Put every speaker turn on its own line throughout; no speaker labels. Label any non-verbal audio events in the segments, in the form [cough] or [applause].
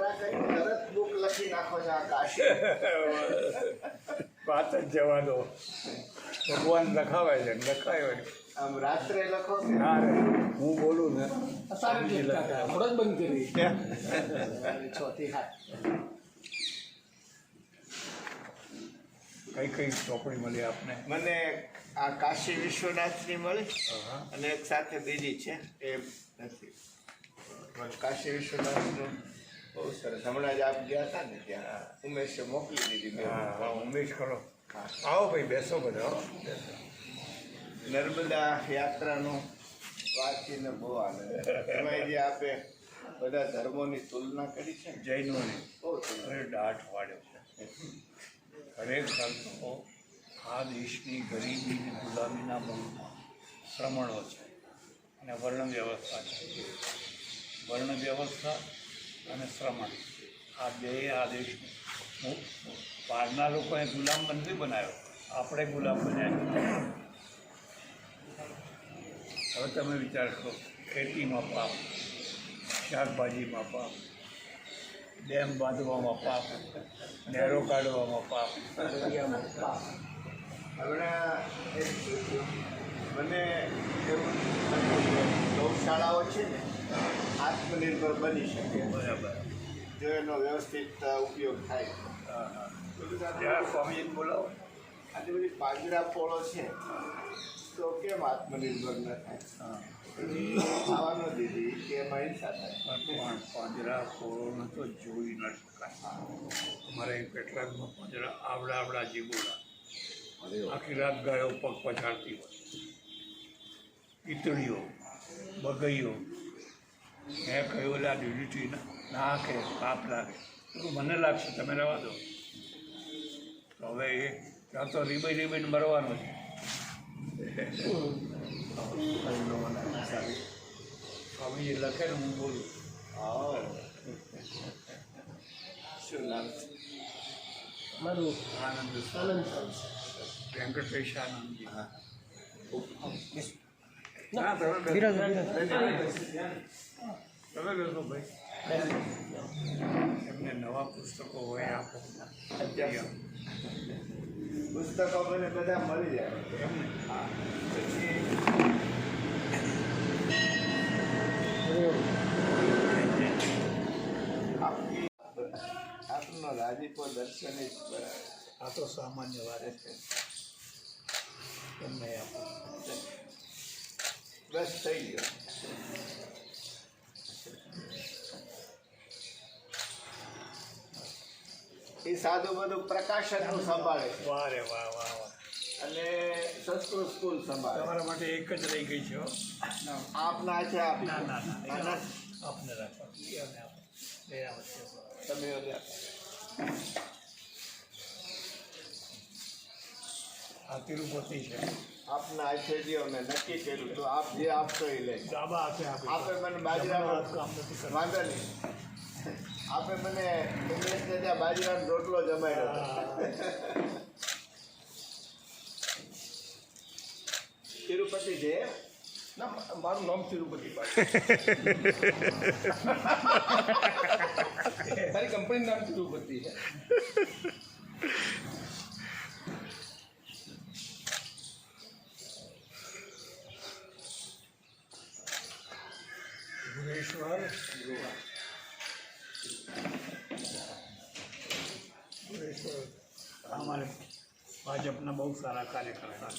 યાત્રા કરી લખી નાખો છો આ કાશી
વાત જ જવા દો ભગવાન લખાવે છે લખાયો
આમ રાત્રે લખો
ના હું બોલું ને
સારી હમણાં જ
કઈ કઈ ચોપડી મળી આપને
મને આ કાશી વિશ્વનાથની મળી. અને એક સાથે બીજી છે. એ નથી. કાશી વિશ્વનાથનું બહુ સરસ. હમણાં જ આપ ગયા હતા ને ત્યાં. ઉમેશે મોકલી દીધી મેં.
હા ઉમેશ કરો
હા.
આવો ભાઈ બેસો બધા.
નર્મદા યાત્રાનું વાંચીને બહુ આનંદ એમાં જે આપે બધા ધર્મોની તુલના કરી છે
જૈનોની.
બહુ.
અરે દાઢ વાળ્યો છે. ખરેખર તો આ દેશની ગરીબી અને ગુલામીના બહુ શ્રમણો છે. અને વર્ણ વ્યવસ્થા છે. વર્ણ વ્યવસ્થા અને શ્રમણ. આ બે આ દેશનું મુ- બહારના લોકોએ ગુલામ નથી બનાવ્યો. આપણે ગુલામ બન્યા હવે તમે વિચાર કરો ખેતીમાં પાપ શાકભાજીમાં પાપ ડેમ બાંધવામાં પાપ નહેરો કાઢવામાં પાપ
હમણાં એક મને એવું છે ને આત્મનિર્ભર બની શકે.
બરાબર.
જો એનો વ્યવસ્થિત ઉપયોગ થાય.
સ્વામીજીને બોલાવો.
આજે બધી પાંજરા પોળો છે તો કેમ આત્મનિર્ભર ન થાય?
હા.
ખાવા ન દીધી કે એમાં હિંસા થાય?
પણ પાંજરા કોરોનો તો જોઈ ન શકાય. અમારે કેટલાકમાં પાંજરા આવડા આવડા જીબોડા આખી રાત ગાયો પગ પછાડતી હોય. ઈતળીઓ બગઈઓ મેં કહ્યું એટલે આ ડ્યુટી ના કે પાપ લાગે. તો મને લાગશે તમે રહેવા દો. તો હવે એ ત્યાં તો રીબાઈ રીબાઈને મરવાનો છે. સ્વામીજી લખે ને હું બોલું.
હા શું નામ?
મારું
આનંદ
આનંદ
વેંકટેશાનંદજી
હા.
ના તમે બેસો. ભાઈ. એમને નવા પુસ્તકો હોય આપો
પુસ્તકો મને બધા મળી જાય. હા. પછી આપની રાજીપો દર્શન જ
આ તો સામાન્ય વાત છે. એમને આપો
બસ થઈ ગયો એ સાધુ બધું પ્રકાશનનું સંભાળે વારે
વાહ રે વાહ વાહ વાહ.
અને સંસ્કૃત સ્કૂલ સંભાળે.
તમારા માટે એક જ રહી ગઈ છે
આપના છે આપ
ના ના ના. આપને રાખો.
તમે
આ તિરુપતિ છે.
આપના આચાર્યો મેં નક્કી કર્યું તો આપ જે આપશો એ લઈ
ડાબા હાથે આપી
આપે મને
જમણા
બાજરાનો
હાથ કામ નથી કરતું.
વાંધો નહીં આપે મને ઉમેશને ત્યાં બાજરાનો રોટલો જમાડ્યો હતો. તિરુપતિ છે
ના મારું નામ તિરુપતિ મારી કંપની નામ તિરુપતિ છે
ભુવનેશ્વર ભુવનેશ્વર અમારે ભાજપના બહુ સારા કાર્યકર્તા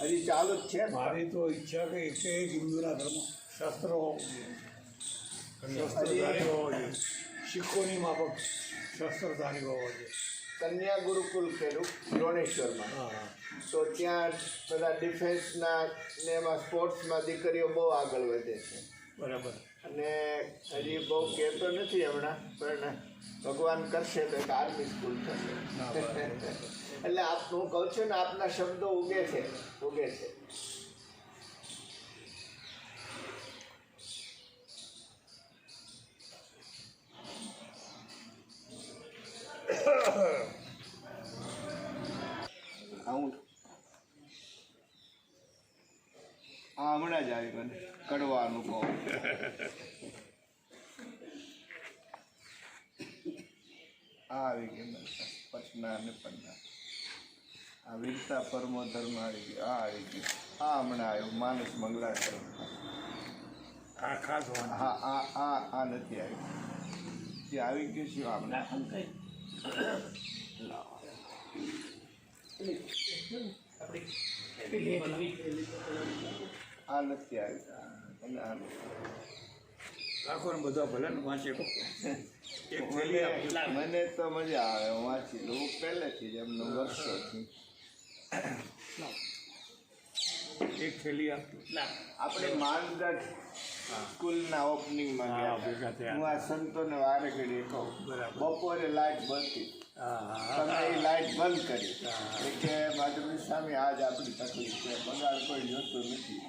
હજી ચાલુ જ છે?
મારી તો ઈચ્છા કે એક એક હિન્દુના ધર્મ શસ્ત્રો શસ્ત્રધારી હોવો જોઈએ શીખોની માફક શસ્ત્રધારી હોવો જોઈએ
કન્યા ગુરુકુલ કર્યું
હા
તો ત્યાં બધા ડિફેન્સના ને એમાં સ્પોર્ટ્સમાં દીકરીઓ બહુ આગળ વધે છે.
બરાબર.
અને હજી બહુ કહેતો નથી હમણાં પણ ભગવાન કરશે તો એક આર્મી સ્કૂલ થશે. એટલે આપ હું કહું છું ને આપના શબ્દો ઉગે છે ઉગે છે હું આ હમણાં જ આવી મને કડવા અનુભવ આ આવી મને પટના અને પન્ના આ વીરતા પરમો ધર્મ આવી ગયો આ આવી ગયું આ હમણાં આવ્યો માનસ મંગળાચર
આ ખાસ
હા આ આ આ નથી આવ્યું. જે આવી ગયું છે. આ નથી આવ્યું અને આ નથી.
રાખો ને બધા ભલે ને વાંચે. [laughs]
મને તો મજા આવે હું વાંચી લઉં. પહેલેથી જ એમનો વર્ષોથી
એક થેલી આપી
આપણે માનગઢ સ્કૂલના ઓપનિંગમાં ગયા. હું આ સંતોને વારે ઘડી કહું. બપોરે લાઈટ
હા
તમે એ લાઈટ બંધ કરી. કે માધુરી સ્વામી, આજ આપણી તકલીફ છે, પગાર કોઈ જોતું નથી.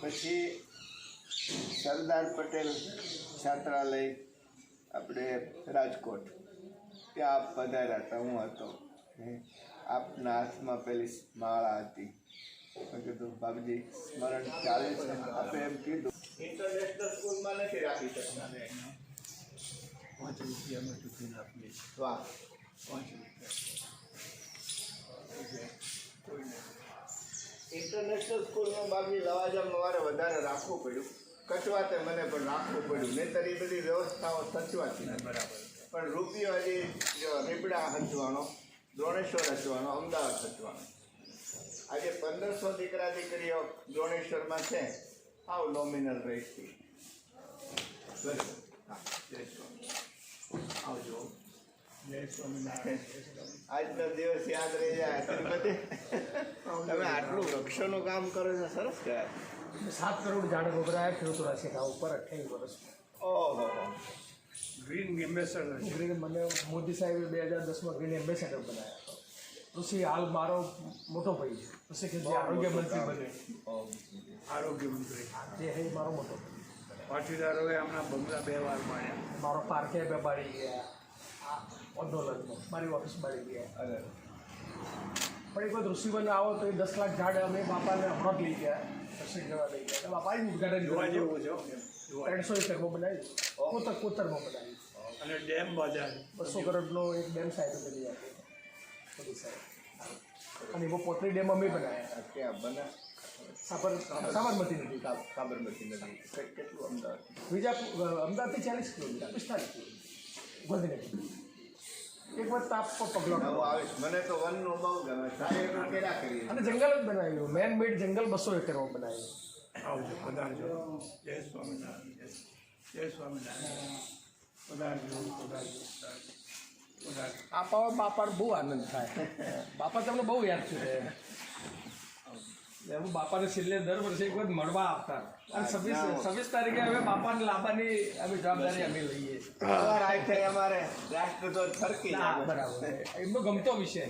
પછી સરદાર પટેલ છાત્રાલય, આપણે રાજકોટ. ત્યાં આપ પધાર્યા હતા, હું હતો. આપના હાથમાં પેલી માળા હતી. મેં કીધું બાબજી સ્મરણ ચાલે છે. આપે એમ કીધું. ઇન્ટરનેશનલ સ્કૂલમાં નથી રાખી શકતા.
પાંચ રૂપિયામાં ટિફિન આપીએ છીએ.
વાહ.
પાંચ રૂપિયા.
ઇન્ટરનેશનલ સ્કૂલમાં બાકી લવાજમ મારે વધારે રાખવું પડ્યું. કચવાતે મને પણ રાખવું પડ્યું. મેં એ બધી વ્યવસ્થાઓ સચવાતી નથી.
બરાબર.
પણ રૂપિયો હજી રીપડા હચવાનો દ્રોણેશ્વર હચવાનો અમદાવાદ હચવાનો. આજે પંદરસો દીકરા દીકરીઓ દ્રોણેશ્વરમાં છે. આવ નોમિનલ રેટથી બરાબર હા જય સ્વામી આવજો. આજનો દિવસ યાદ રહી જાય તિરુપતિ. તમે આટલું વૃક્ષોનું કામ કરો છો સરસ કહેવાય.
સાત કરોડ ઝાડ વપરાયા ખેડૂતોના છે આ ઉપર અઠ્યાવીસ વર્ષ.
ઓહો.
Green ambassador.
ગ્રીન મને મોદી સાહેબે બે હજાર દસમાં ગ્રીન એમ્બેસેડર બનાવ્યા હતો. પછી હાલ મારો મોટો ભાઈ છે. પછી કે જે આરોગ્ય મંત્રી બને.
આરોગ્ય મંત્રી
જે હે મારો મોટો ભાઈ.
પાટીદારોએ હમણાં બંગલા બે વાર માર્યા
મારો પાર્કે બે બાળી ગયા. આ આંદોલનમાં. મારી ઓફિસ બાળી ગયા.
અરે.
પણ એક વખત ઋષિવન આવો તો એ દસ લાખ ઝાડ અમે બાપાને હમણાં લઈ ગયા. દર્શન કરવા લઈ ગયા. બાપા જ ઉદઘાટન
જોવા જેવું છે
ત્રણસો એકરમાં બનાવ્યું. કોતર કોતરમાં બનાવ્યું.
અને ડેમ બજાર.
બસો કરોડનો એક ડેમ સાહેબ કરી આપ્યો. બધી સાહેબ. અને એવો પોતરી ડેમ અમે બનાવ્યા.
ક્યાં બના
સાબર સાબરમતી નદી.
સાબરમતી નદી. કેટલું અમદાવાદ?
બીજા અમદાવાદથી ચાલીસ કિલોમીટર. પિસ્તાલીસ કિલોમીટર. ગાંધીનગર એક વાર તાપ પર પગલો
આવીશ. મને તો વનનું બહુ ગમે.
અને જંગલ જ બનાવ્યું મેન મેડ જંગલ બસો એકરમાં બનાવ્યું
આવજો પધારજો. જય સ્વામિનારાયણ જય સ્વામિનારાયણ. પધારજો પધારજો પધારજો. પધારજો
આપા બાપા બહુ આનંદ થાય. બાપા તમને બહુ યાદ છે. હું બાપાને છેલ્લે દર વર્ષે એક વખત મળવા આવતા. અને છવ્વીસ છવ્વીસ તારીખે હવે બાપાને લાવવાની અમે જવાબદારી અમે લઈએ.
અમારે રાષ્ટ્રધ્વજ ફરકી
બરાબર. એમનો ગમતો વિષય